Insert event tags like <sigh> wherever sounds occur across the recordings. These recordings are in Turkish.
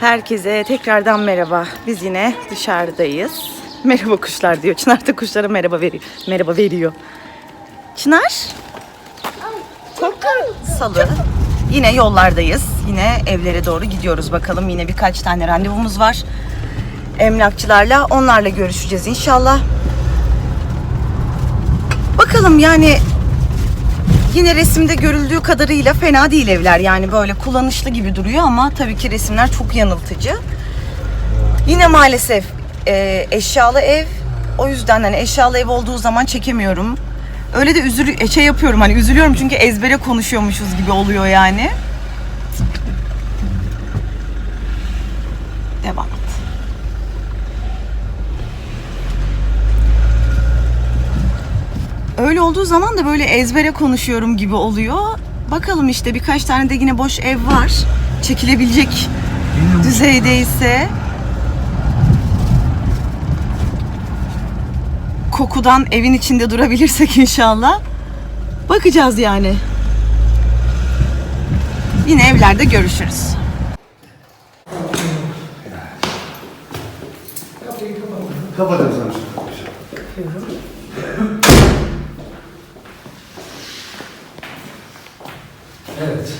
Herkese tekrardan merhaba. Biz yine dışarıdayız. Merhaba kuşlar diyor. Çınar da kuşlara merhaba veriyor. Merhaba veriyor. Çınar? Korktun Salı. Yine yollardayız. Yine evlere doğru gidiyoruz bakalım. Yine birkaç tane randevumuz var. Emlakçılarla. Onlarla görüşeceğiz inşallah. Bakalım yani Yine resimde görüldüğü kadarıyla fena değil evler. Yani böyle kullanışlı gibi duruyor ama tabii ki resimler çok yanıltıcı. Yine maalesef e, eşyalı ev. O yüzden hani eşyalı ev olduğu zaman çekemiyorum. Öyle de üzülü şey yapıyorum hani üzülüyorum çünkü ezbere konuşuyormuşuz gibi oluyor yani. Devam Öyle olduğu zaman da böyle ezbere konuşuyorum gibi oluyor. Bakalım işte birkaç tane de yine boş ev var. Çekilebilecek düzeydeyse. Kokudan evin içinde durabilirsek inşallah. Bakacağız yani. Yine evlerde görüşürüz. Kapatın sana. Evet.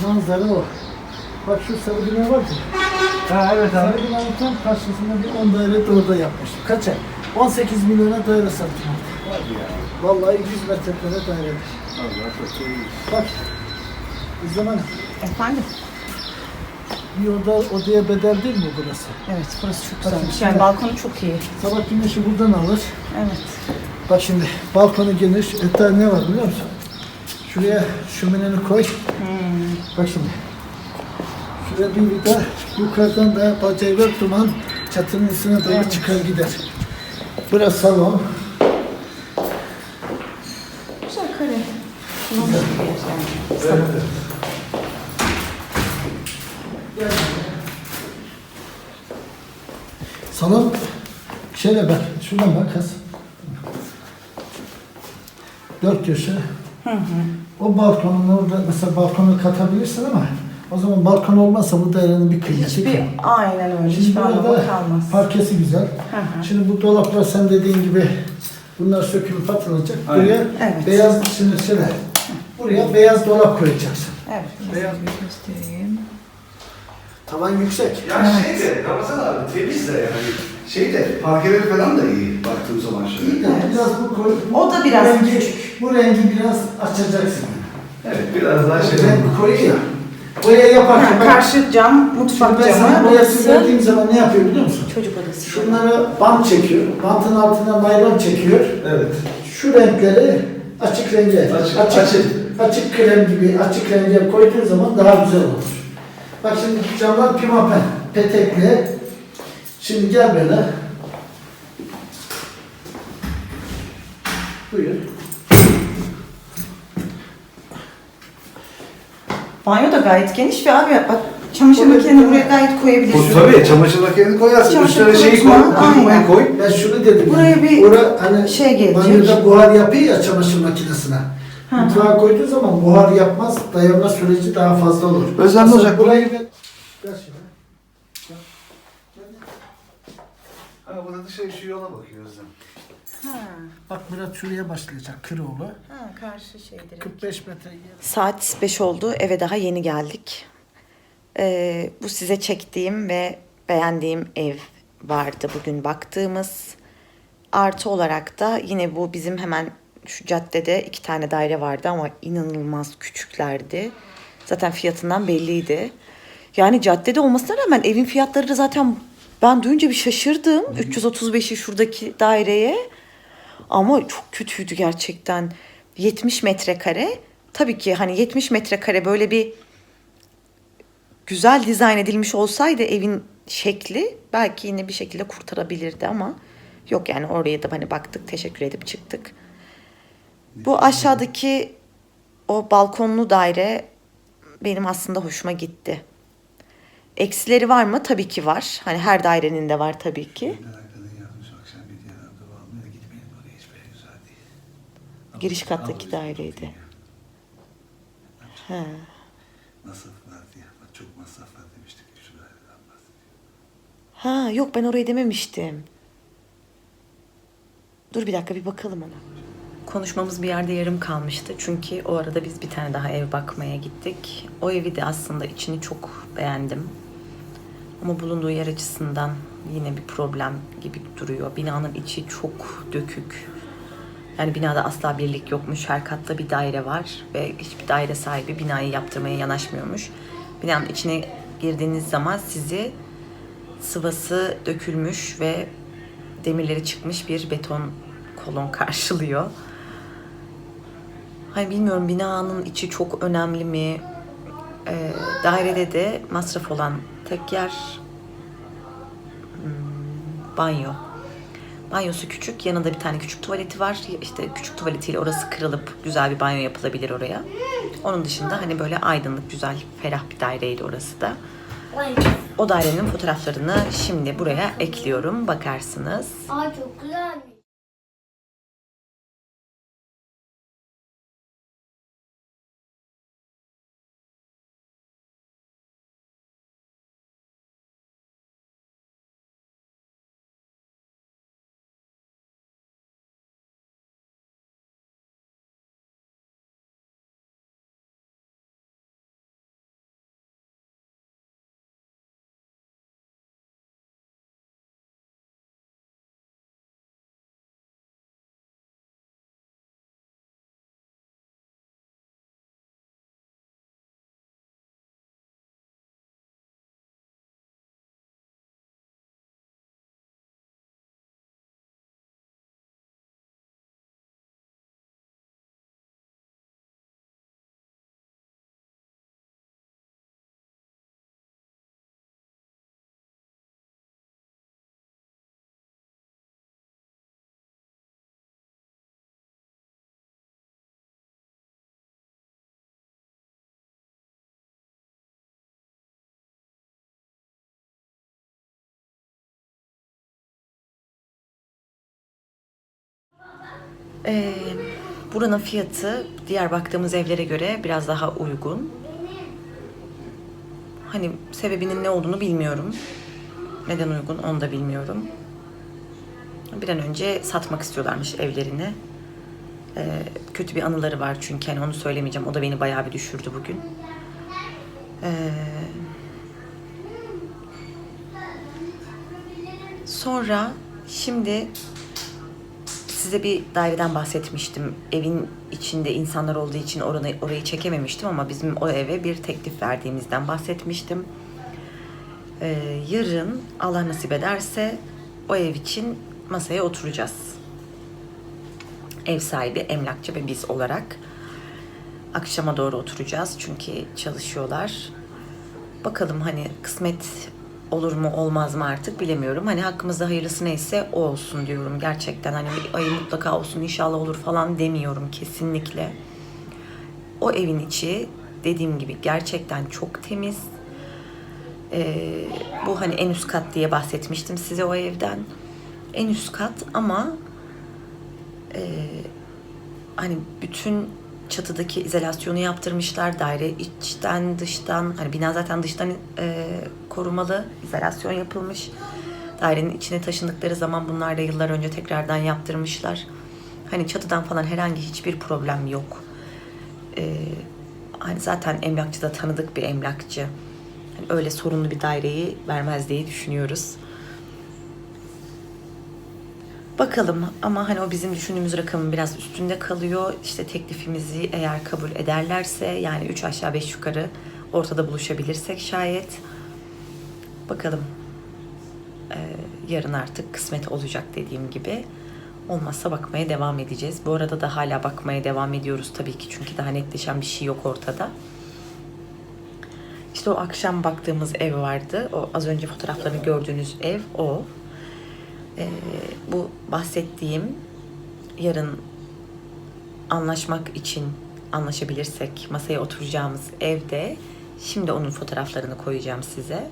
Şimdi manzara o. Bak şu sarı bina var ki. Ha evet Sarı binanın tam karşısında bir 10 daire de orada yapmıştım. Kaça? 18 milyona daire sattım. Vallahi 100 metrekare daire. Allah çok iyi. Bak. O zaman Efendim? bir oda odaya bedel değil mi burası? Evet burası çok güzelmiş. Yani balkonu çok iyi. Sabah güneşi buradan alır. Evet. Bak şimdi balkonu geniş. Hatta ne var biliyor musun? Şuraya şömineni koy. Bak şimdi. Şuraya bir vida yukarıdan da bacayla duman çatının üstüne doğru çıkar gider. Burası salon. Güzel kare. Yani. Salon. Salon şöyle bak. Şuradan bak kız. Dört köşe. O balkonun orada mesela balkonu katabilirsin ama o zaman balkon olmazsa bu dairenin bir kıymeti Hiçbir, kalmaz. aynen öyle. Şimdi Hiçbir anlamı burada kalmaz. parkesi güzel. hı. Şimdi bu dolaplar sen dediğin gibi bunlar sökülüp atılacak. Aynen. Buraya Evet. beyaz şimdi şöyle. Buraya beyaz dolap koyacaksın. Evet. Beyaz. göstereyim. Tavan yüksek. Ya şey de Ramazan abi temiz de yani. Şey de parkeleri falan da iyi baktığım zaman şöyle. İyi de biraz bu koy. O da biraz bu rengi, küçük. Bu rengi biraz açacaksın. Evet biraz daha şey. Renk koyu ya. Boya yaparken Ha, bak. karşı cam, mutfak ben camı, boyası orası verdiğim zaman ne yapıyor biliyor musun? çocuk odası. Şunları bant çekiyor. Bantın altına naylon çekiyor. Evet. Şu renkleri açık renge, Açık, açık, açık. açık, krem gibi açık renge koyduğun zaman daha güzel olur. Bak şimdi camlar pimapen, petekli. Şimdi gel böyle. Buyur. Banyo da gayet geniş ve abi bak çamaşır Oraya- makineni buraya gayet koyabilirsin. Bu tabii çamaşır makineni koyarsın. Çamaşır Üstüne şeyi koy, kurutma, kurutmayı aynen. koy. Ben şunu dedim. Buraya yani, bir ora, hani şey gelecek. Banyoda buhar yapıyor ya çamaşır makinesine. Mutfağa koyduğu zaman buhar yapmaz, dayanma süreci daha fazla olur. Mesela olacak. Burayı bir... Ver şunu. Ha burada dışarı şu yola bakıyor Özlem. Ha, Bak Murat şuraya başlayacak Kıroğlu. ha karşı şey direkt. 45 metre yer. Saat 5 oldu. Eve daha yeni geldik. Ee, bu size çektiğim ve beğendiğim ev vardı bugün baktığımız. Artı olarak da yine bu bizim hemen şu caddede iki tane daire vardı ama inanılmaz küçüklerdi. Zaten fiyatından belliydi. Yani caddede olmasına rağmen evin fiyatları da zaten ben duyunca bir şaşırdım. 335'i şuradaki daireye. Ama çok kötüydü gerçekten. 70 metrekare. Tabii ki hani 70 metrekare böyle bir güzel dizayn edilmiş olsaydı evin şekli belki yine bir şekilde kurtarabilirdi ama yok yani oraya da hani baktık teşekkür edip çıktık. Bu aşağıdaki o balkonlu daire benim aslında hoşuma gitti. Eksileri var mı? Tabii ki var. Hani her dairenin de var tabii ki. Giriş kattaki daireydi. He. Ha yok ben orayı dememiştim. Dur bir dakika bir bakalım ona. Konuşmamız bir yerde yarım kalmıştı. Çünkü o arada biz bir tane daha ev bakmaya gittik. O evi de aslında içini çok beğendim. Ama bulunduğu yer açısından yine bir problem gibi duruyor. Binanın içi çok dökük. Yani binada asla birlik yokmuş. Her katta bir daire var ve hiçbir daire sahibi binayı yaptırmaya yanaşmıyormuş. Binanın içine girdiğiniz zaman sizi sıvası dökülmüş ve demirleri çıkmış bir beton kolon karşılıyor. Hani bilmiyorum binanın içi çok önemli mi? Ee, dairede de masraf olan tek yer hmm, banyo. Banyosu küçük, yanında bir tane küçük tuvaleti var. İşte küçük tuvaletiyle orası kırılıp güzel bir banyo yapılabilir oraya. Onun dışında hani böyle aydınlık, güzel, ferah bir daireydi orası da. O dairenin fotoğraflarını şimdi buraya ekliyorum. Bakarsınız. Aa çok güzelmiş. Ee, buranın fiyatı diğer baktığımız evlere göre biraz daha uygun. Hani sebebinin ne olduğunu bilmiyorum. Neden uygun onu da bilmiyorum. Bir an önce satmak istiyorlarmış evlerini. Ee, kötü bir anıları var çünkü hani onu söylemeyeceğim. O da beni bayağı bir düşürdü bugün. Ee, sonra şimdi size bir daireden bahsetmiştim. Evin içinde insanlar olduğu için oranı, orayı çekememiştim ama bizim o eve bir teklif verdiğimizden bahsetmiştim. Ee, yarın Allah nasip ederse o ev için masaya oturacağız. Ev sahibi, emlakçı ve biz olarak. Akşama doğru oturacağız çünkü çalışıyorlar. Bakalım hani kısmet olur mu olmaz mı artık bilemiyorum. Hani hakkımızda hayırlısı neyse o olsun diyorum gerçekten. Hani bir ayı mutlaka olsun inşallah olur falan demiyorum kesinlikle. O evin içi dediğim gibi gerçekten çok temiz. Ee, bu hani en üst kat diye bahsetmiştim size o evden. En üst kat ama e, hani bütün çatıdaki izolasyonu yaptırmışlar. Daire içten dıştan hani bina zaten dıştan e, korumalı izolasyon yapılmış. Dairenin içine taşındıkları zaman bunlar da yıllar önce tekrardan yaptırmışlar. Hani çatıdan falan herhangi hiçbir problem yok. E, hani zaten emlakçı da tanıdık bir emlakçı. Hani öyle sorunlu bir daireyi vermez diye düşünüyoruz. Bakalım ama hani o bizim düşündüğümüz rakamın biraz üstünde kalıyor. İşte teklifimizi eğer kabul ederlerse yani 3 aşağı 5 yukarı ortada buluşabilirsek şayet. Bakalım Ee, yarın artık kısmet olacak dediğim gibi. Olmazsa bakmaya devam edeceğiz. Bu arada da hala bakmaya devam ediyoruz tabii ki çünkü daha netleşen bir şey yok ortada. İşte o akşam baktığımız ev vardı. O az önce fotoğraflarını gördüğünüz ev o. Ee, bu bahsettiğim yarın anlaşmak için anlaşabilirsek masaya oturacağımız evde şimdi onun fotoğraflarını koyacağım size.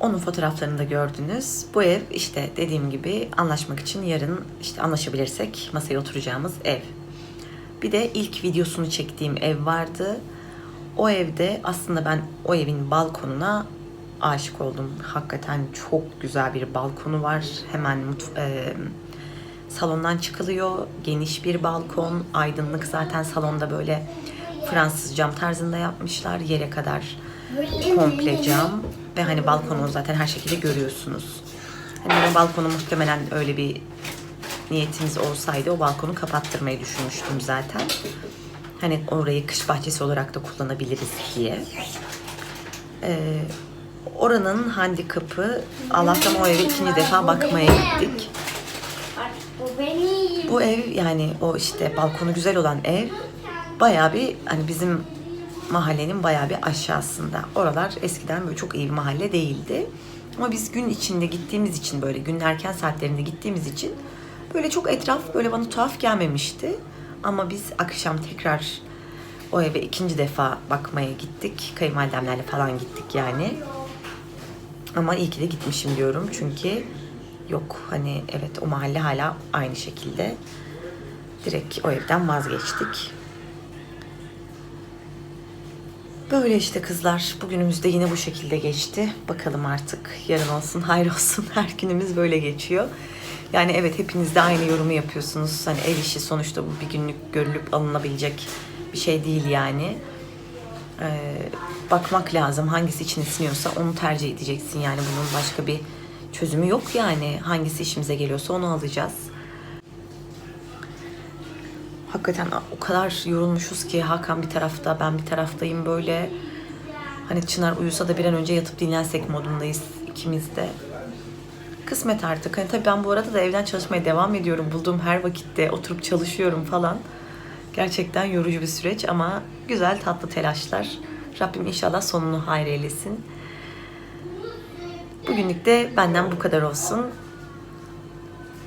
Onun fotoğraflarını da gördünüz. Bu ev işte dediğim gibi anlaşmak için yarın işte anlaşabilirsek masaya oturacağımız ev. Bir de ilk videosunu çektiğim ev vardı. O evde aslında ben o evin balkonuna aşık oldum. Hakikaten çok güzel bir balkonu var. Hemen mutf- e, salondan çıkılıyor. Geniş bir balkon, aydınlık zaten salonda böyle Fransız cam tarzında yapmışlar. Yere kadar komple cam ve hani balkonu zaten her şekilde görüyorsunuz. Hani o balkonu muhtemelen öyle bir niyetimiz olsaydı o balkonu kapattırmayı düşünmüştüm zaten. Hani orayı kış bahçesi olarak da kullanabiliriz diye. Ee, oranın handikapı Allah'tan o eve ikinci defa bakmaya gittik. Bu ev yani o işte balkonu güzel olan ev bayağı bir hani bizim mahallenin bayağı bir aşağısında. Oralar eskiden böyle çok iyi bir mahalle değildi. Ama biz gün içinde gittiğimiz için böyle gün erken saatlerinde gittiğimiz için böyle çok etraf böyle bana tuhaf gelmemişti. Ama biz akşam tekrar o eve ikinci defa bakmaya gittik. Kayınvalidemlerle falan gittik yani. Ama iyi ki de gitmişim diyorum çünkü yok hani evet o mahalle hala aynı şekilde. Direkt o evden vazgeçtik. Böyle işte kızlar. Bugünümüz de yine bu şekilde geçti. Bakalım artık yarın olsun, hayır olsun. <laughs> Her günümüz böyle geçiyor. Yani evet hepiniz de aynı yorumu yapıyorsunuz. Hani ev işi sonuçta bu bir günlük görülüp alınabilecek bir şey değil yani. Ee, bakmak lazım. Hangisi içine siniyorsa onu tercih edeceksin. Yani bunun başka bir çözümü yok yani. Hangisi işimize geliyorsa onu alacağız. Hakikaten o kadar yorulmuşuz ki Hakan bir tarafta, ben bir taraftayım böyle. Hani Çınar uyusa da bir an önce yatıp dinlensek modundayız ikimiz de. Kısmet artık. Hani tabii ben bu arada da evden çalışmaya devam ediyorum. Bulduğum her vakitte oturup çalışıyorum falan. Gerçekten yorucu bir süreç ama güzel tatlı telaşlar. Rabbim inşallah sonunu hayır eylesin. Bugünlük de benden bu kadar olsun.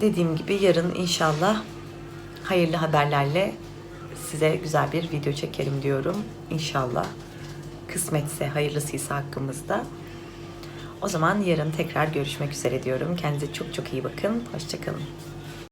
Dediğim gibi yarın inşallah hayırlı haberlerle size güzel bir video çekerim diyorum. İnşallah. Kısmetse, hayırlısıysa hakkımızda. O zaman yarın tekrar görüşmek üzere diyorum. Kendinize çok çok iyi bakın. Hoşçakalın.